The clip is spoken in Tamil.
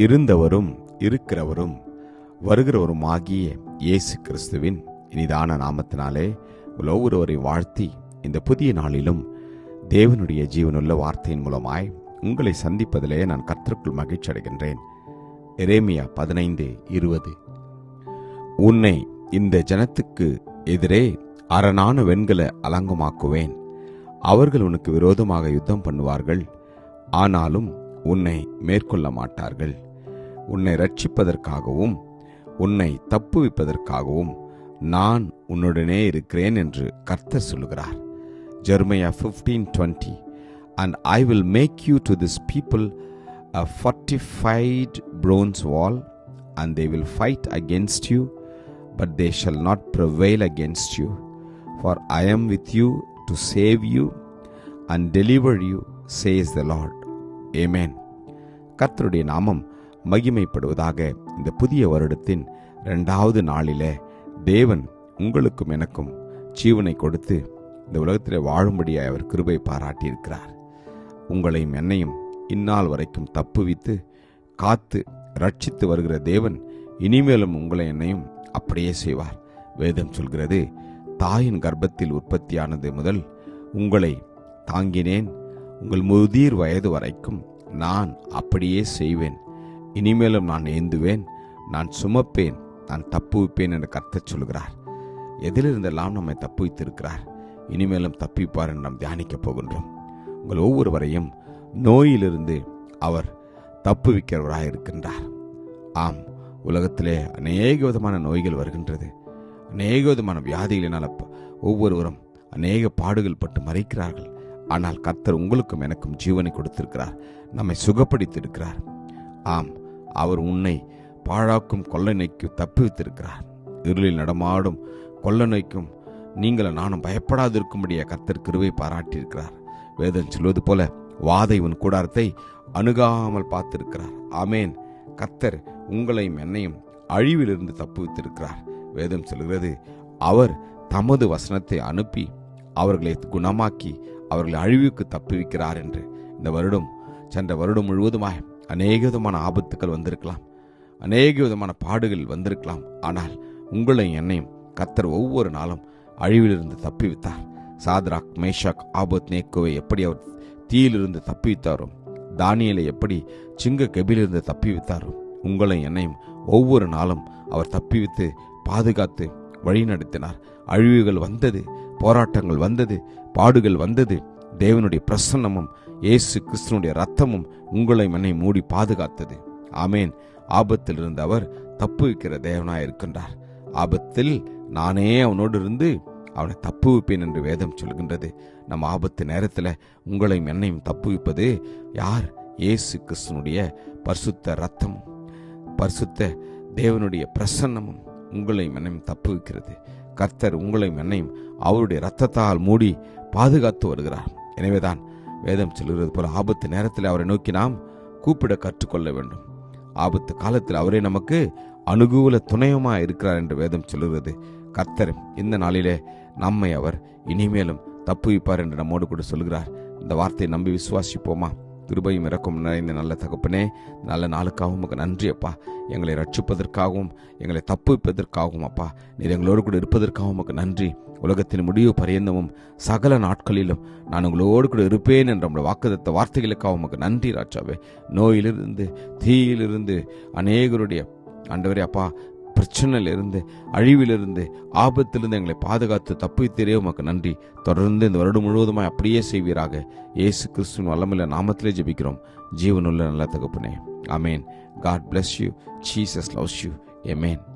இருந்தவரும் இருக்கிறவரும் வருகிறவரும் ஆகிய இயேசு கிறிஸ்துவின் இனிதான நாமத்தினாலே உங்கள் ஒவ்வொருவரை வாழ்த்தி இந்த புதிய நாளிலும் தேவனுடைய ஜீவனுள்ள வார்த்தையின் மூலமாய் உங்களை சந்திப்பதிலே நான் கர்த்தருக்குள் மகிழ்ச்சி அடைகின்றேன் எரேமியா பதினைந்து இருபது. உன்னை இந்த ஜனத்துக்கு எதிரே அரணான வெண்களை அலங்கமாக்குவேன். அவர்கள் உனக்கு விரோதமாக யுத்தம் பண்ணுவார்கள். ஆனாலும் உன்னை மேற்கொள்ள மாட்டார்கள் உன்னை ரட்சிப்பதற்காகவும் உன்னை தப்புவிப்பதற்காகவும் நான் உன்னுடனே இருக்கிறேன் என்று கர்த்தர் சொல்லுகிறார் Jeremiah fifteen twenty and I will make you to this people a fortified bronze wall and they will fight against you but they shall not prevail against you for I am with you to save you and deliver you says the Lord amen கர்த்தருடைய நாமம் மகிமைப்படுவதாக இந்த புதிய வருடத்தின் இரண்டாவது நாளிலே தேவன் உங்களுக்கும் எனக்கும் ஜீவனை கொடுத்து இந்த உலகத்திலே வாழும்படியாக அவர் கிருபை பாராட்டியிருக்கிறார். உங்களையும் என்னையும் இந்நாள் வரைக்கும் தப்புவித்து காத்து ரட்சித்து வருகிற தேவன் இனிமேலும் உங்களை என்னையும் அப்படியே செய்வார். வேதம் சொல்கிறது தாயின் கர்ப்பத்தில் உற்பத்தியானது முதல் உங்களை தாங்கினேன். உங்கள் முதிர் வயது வரைக்கும் நான் அப்படியே செய்வேன். இனிமேலும் நான் ஏந்துவேன் நான் சுமப்பேன் நான் தப்புவிப்பேன் என்று கர்த்தர் சொல்கிறார் எதிலிருந்தெல்லாம் நம்மை தப்புவித்திருக்கிறார். இனிமேலும் தப்பிப்பார் என்று நாம் தியானிக்கப் போகின்றோம். உங்கள் ஒவ்வொருவரையும் நோயிலிருந்து அவர் தப்புவிக்கிறவராக இருக்கின்றார். ஆம் உலகத்திலே அநேக விதமான நோய்கள் வருகின்றது. அநேக விதமான வியாதிகளினால் ஒவ்வொருவரும் அநேக பாடுகள் பட்டு மறைக்கிறார்கள். ஆனால் கர்த்தர் உங்களுக்கும் எனக்கும் ஜீவனை கொடுத்திருக்கிறார். நம்மை சுகப்படுத்தியிருக்கிறார். ஆம் அவர் உன்னை பாழாக்கும் கொள்ளை நோய்க்கு தப்புவித்திருக்கிறார். இருளில் நடமாடும் கொள்ள நோய்க்கும் நீங்கள் நானும் பயப்படாதிருக்கும்படிய கர்த்தர் கிருவை பாராட்டியிருக்கிறார். வேதம் சொல்வது போல வாதை உன் கூடாரத்தை அணுகாமல் பார்த்திருக்கிறார். ஆமேன். கர்த்தர் உங்களையும் என்னையும் அழிவிலிருந்து தப்புவித்திருக்கிறார். வேதம் சொல்கிறது அவர் தமது வசனத்தை அனுப்பி அவர்களை குணமாக்கி அவர்களை அழிவுக்கு தப்புவிக்கிறார் என்று. இந்த வருடம் சென்ற வருடம் முழுவதுமாய் அநேக விதமான ஆபத்துக்கள் வந்திருக்கலாம். அநேக விதமான பாடுகள் வந்திருக்கலாம். ஆனால் உங்களையும் என்னையும் கத்தர் ஒவ்வொரு நாளும் அழிவிலிருந்து தப்பிவித்தார். சாத்ராக் மேஷாக் ஆபத் நேக்கோவை எப்படி அவர் தீயிலிருந்து தப்பிவித்தாரோ தானியலை எப்படி சிங்க கெபிலிருந்து தப்பிவித்தாரோ உங்களை என்னையும் ஒவ்வொரு நாளும் அவர் தப்பிவித்து பாதுகாத்து வழிநடத்தினார். அழிவுகள் வந்தது போராட்டங்கள் வந்தது பாடுகள் வந்தது தேவனுடைய பிரசன்னமும் இயேசு கிறிஸ்துனுடைய ரத்தமும் உங்களை மண்ணை மூடி பாதுகாத்தது. ஆமேன். ஆபத்தில் இருந்து அவர் தப்புவிக்கிற தேவனாய் இருக்கின்றார். ஆபத்தில் நானே அவனோடு இருந்து அவனை தப்புவிப்பேன் என்று வேதம் சொல்கின்றது. நம்ம ஆபத்து நேரத்தில் உங்களையும் என்னையும் தப்புவிப்பது யார்? இயேசு கிறிஸ்துனுடைய பரிசுத்த ரத்தம் பரிசுத்த தேவனுடைய பிரசன்னமும் உங்களையும் என்னையும் தப்புவிக்கிறது கர்த்தர் உங்களையும் என்னையும் அவருடைய ரத்தத்தால் மூடி பாதுகாத்து வருகிறார். எனவேதான் வேதம் சொல்கிறது போல ஆபத்து நேரத்தில் அவரை நோக்கி நாம் கூப்பிட கற்றுக்கொள்ள வேண்டும். ஆபத்து காலத்தில் அவரே நமக்கு அனுகூல துணையுமா இருக்கிறார் என்று வேதம் சொல்கிறது கர்த்தர் இந்த நாளிலே நம்மை அவர் இனிமேலும் தப்புவிப்பார் என்று நம்மோடு கூட சொல்கிறார் இந்த வார்த்தையை நம்பி விசுவாசிப்போமா? கிருபையும் இறக்கும் நிறைந்த நல்ல தகப்பனே நல்ல நாளுக்காகவும் உமக்கு நன்றி அப்பா. எங்களை ரட்சிப்பதற்காகவும் எங்களை தப்புவிப்பதற்காகவும் அப்பா. நீர் எங்களோடு கூட இருப்பதற்காகவும் உமக்கு நன்றி. உலகத்தின் முடிவு பரியந்தமும் சகல நாட்களிலும் நான் உங்களோடு கூட இருப்பேன் என்ற நம்முடைய வாக்குதத்த வார்த்தைகளுக்காக உமக்கு நன்றி ராஜாவே. நோயிலிருந்து தீயிலிருந்து அநேகருடைய ஆண்டவரே அப்பா பிரச்சனையிலிருந்து அழிவிலிருந்து ஆபத்திலிருந்து எங்களை பாதுகாத்து தப்பித்தீரே உமக்கு நன்றி. தொடர்ந்து இந்த வருடம் முழுவதுமாய் அப்படியே செய்வீராக. இயேசு கிறிஸ்துவின் வல்லமில்ல நாமத்திலே ஜெபிக்கிறோம். ஜீவனுள்ள நல்ல தகப்பனே. Amen God bless you Jesus loves you amen